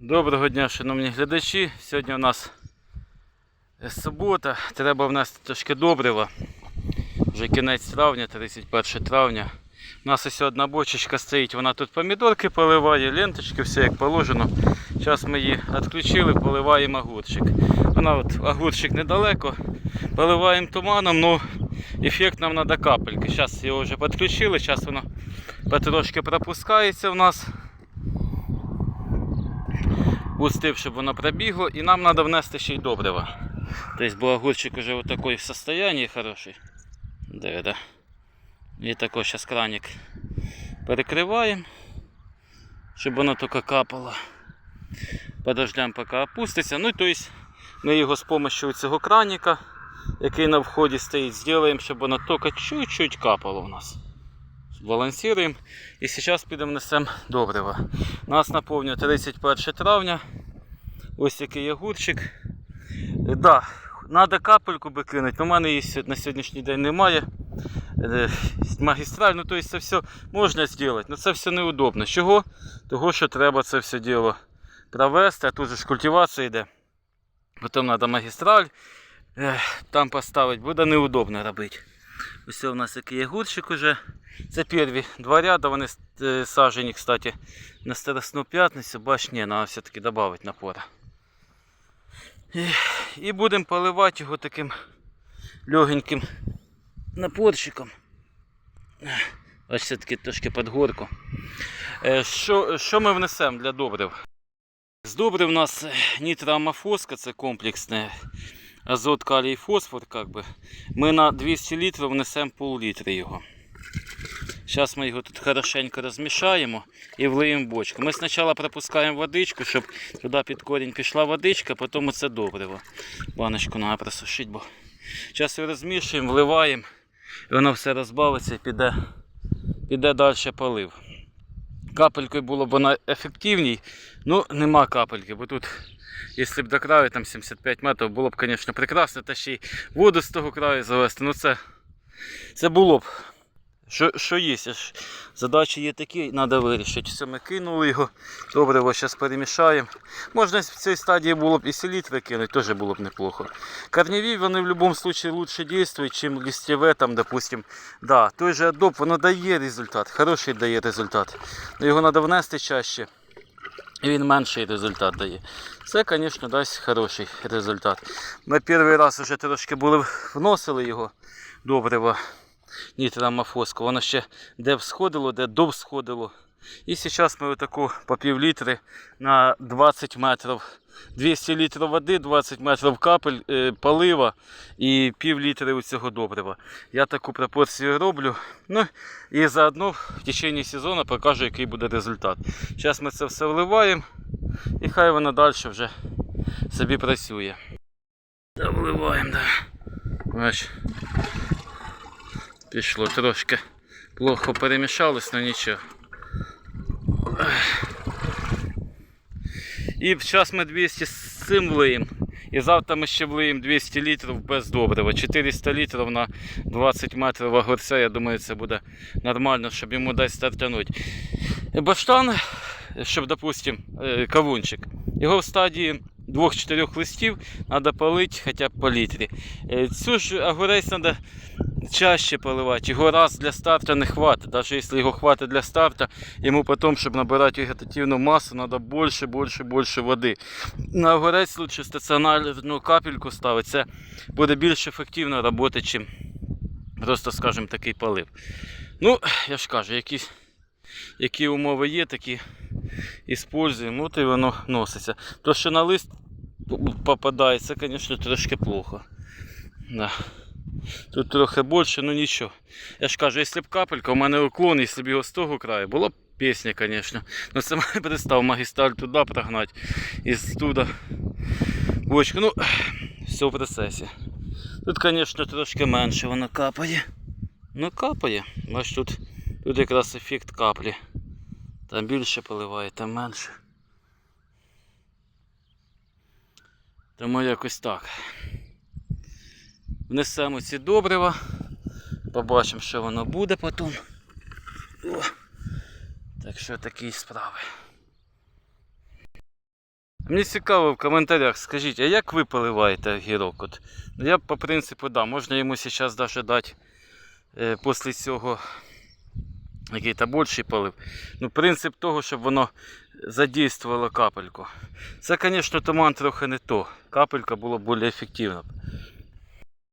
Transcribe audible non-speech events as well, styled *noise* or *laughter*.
Доброго дня, шановні глядачі. Сьогодні у нас субота. Треба внести трошки добрива. Вже кінець травня, 31 травня. У нас ось одна бочечка стоїть, вона тут помідорки поливає, ленточки, все як положено. Зараз ми її відключили, поливаємо огурчик. Вона от огурчик недалеко. Поливаємо туманом, ну ефект нам треба капельки. Зараз його вже підключили, зараз воно потрошки пропускається в нас пустив, щоб воно пробігло, і нам треба внести ще й добрива. Тобто бо огурчик вже в такому состоянии хороший. Де. І також зараз краник перекриваємо, щоб воно тільки капало. Подождемо, поки опуститься. Ну, тобто ми його з допомогою цього краніка, який на вході стоїть, зробимо, щоб воно тільки чуть-чуть капало у нас. Балансуємо і зараз підемо несемо добриво. Нас наповнює 31 травня. Ось такий огурчик. Е, Да, треба капельку би кинути, в мене її на сьогоднішній день немає. Е, Магістраль, ну тобто це все можна зробити, але це все неудобно. Чого? Того, що треба це все діло провести, а тут же ж культивація йде. Потім треба магістраль е, там поставити, буде неудобно робити. Ось у нас який огурчик уже. Це перві два ряда, вони е, сажені, кстати, на Старосну п'ятницю, бач, ні, треба все-таки додати напора. І, і будемо поливати його таким легеньким напорчиком. Ось все-таки трошки під горку. Е, Що, що ми внесемо для добрив? З добрив у нас нітроамофоска, це комплексне азот, калій, фосфор. Как би. Ми на 200 літрів внесемо пол-літри його. Зараз ми його тут хорошенько розмішаємо і влиємо в бочку. Ми спочатку пропускаємо водичку, щоб туди під корінь пішла водичка, потім оце добриво. Баночку треба просушити, бо зараз його розмішуємо, вливаємо, і воно все розбавиться і піде, піде далі полив. Капелькою було б вона ефективній, ну нема капельки, бо тут, якщо б до краю там 75 метрів, було б, звісно, прекрасно, та ще й воду з того краю завести. Ну це, це було б. Що, що є? Задачі є такі, треба вирішити. Все, ми кинули його. Добре, ось зараз перемішаємо. Можна в цій стадії було б і селітри кинути, теж було б неплохо. Корневі вони в будь-якому випадку лучше діють, ніж листєве, там, допустим. Да, той же адоп, воно дає результат, хороший дає результат. Його треба внести чаще. І він менший результат дає. Це, звісно, дасть хороший результат. Ми перший раз вже трошки були вносили його добрива нітрамофоску. Воно ще де всходило, де довсходило. І зараз ми отаку по пів літри на 20 метрів. 200 літрів води, 20 метрів капель е, полива і пів літри у цього добрива. Я таку пропорцію роблю. Ну і заодно в течение сезону покажу, який буде результат. Зараз ми це все вливаємо і хай воно далі вже собі працює. Вливаємо, да. Бач. Пішло трошки. Плохо перемішалось, але нічого. І зараз ми 200 з цим влиємо. І завтра ми ще влиємо 200 літрів без добрива. 400 літрів на 20 метрів огурця. Я думаю, це буде нормально, щоб йому десь стартануть. Баштан, щоб, допустим, е, кавунчик. Його в стадії 2-4 листів треба полити хоча б по літрі. Е, Цю ж огурець треба чаще поливати. Його раз для старту не хватить. Навіть якщо його хватить для старту, йому потім, щоб набирати вегетативну масу, треба більше, більше, більше води. На огурець лучше стаціонарну капельку ставити. Це буде більш ефективно працювати, ніж просто, скажімо, такий полив. Ну, я ж кажу, які, які умови є, такі іспользуємо, от і воно носиться. То, що на лист попадає, це, звісно, трошки плохо. Да. Тут трохи більше, ну нічого. Я ж кажу, якщо б капелька, у мене уклон, якщо б його з того краю, було б пісня, звісно. Ну це *laughs* має представ магістраль туди прогнати і туди бочку. Ну, все в процесі. Тут, звісно, трошки менше воно капає. Ну капає. Бач, тут, тут якраз ефект каплі. Там більше поливає, там менше. Тому якось так. Внесемо ці добрива. Побачимо, що воно буде потім. О. Так що такі справи. Мені цікаво в коментарях, скажіть, а як ви поливаєте огірок? От, ну, я по принципу, да, можна йому зараз даже дати е, після цього який-то більший полив. Ну, принцип того, щоб воно задействувало капельку. Це, звісно, туман трохи не то. Капелька було б більш ефективно.